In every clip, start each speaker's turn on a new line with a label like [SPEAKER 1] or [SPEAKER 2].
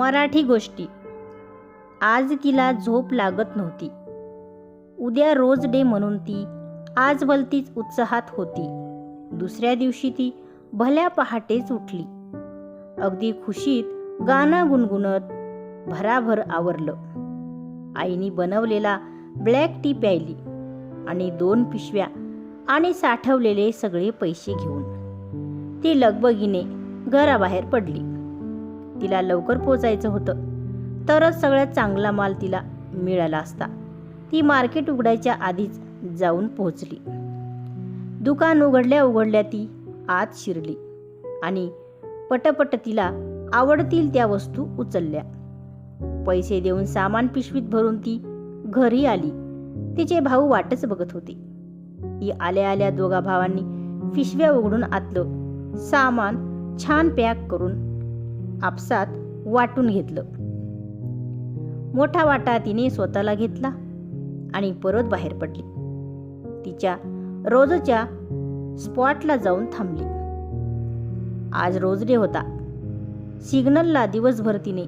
[SPEAKER 1] मराठी गोष्टी. आज तिला झोप लागत नव्हती. उद्या रोज डे म्हणून ती आज भलतीच उत्साहात होती. दुसऱ्या दिवशी ती भल्या पहाटेच उठली. अगदी खुशीत गाणं गुणगुणत भराभर आवरलं. आईने बनवलेला ब्लॅक टी प्यायली आणि दोन पिशव्या आणि साठवलेले सगळे पैसे घेऊन. ती लगबगीने घराबाहेर पडली. तिला लवकर पोचायचं होतं. तरच सगळ्यात चांगला माल तिला मिळाला असता. ती मार्केट उघडायच्या आधीच जाऊन पोहोचली. दुकान उघडल्या उघडल्या ती आत शिरली आणि पटपट तिला आवडतील त्या वस्तू उचलल्या. पैसे देऊन सामान पिशवीत भरून ती घरी आली. तिचे भाऊ वाटच बघत होते. ती आल्या आल्या दोघा भावांनी पिशव्या उघडून आतलं सामान छान पॅक करून आपसात वाटून घेतलं. मोठा वाटा तिने स्वतःला घेतला आणि परत बाहेर पडली. तिच्या रोजच्या स्पॉटला जाऊन थांबली. आज रोज डे होता. सिग्नलला दिवसभर तिने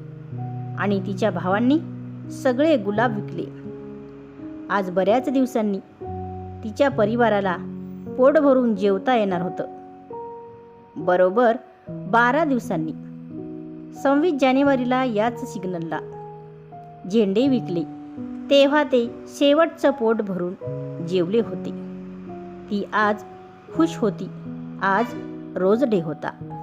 [SPEAKER 1] आणि तिच्या भावांनी सगळे गुलाब विकले. आज बऱ्याच दिवसांनी तिच्या परिवाराला पोट भरून जेवता येणार होतं. बरोबर बारा दिवसांनी. सव्वीस जानेवारीला याच सिग्नलला. झेंडे विकले. तेव्हा ते शेवटचं पोट भरून जेवले होते. ती आज खुश होती. आज रोज डे होता.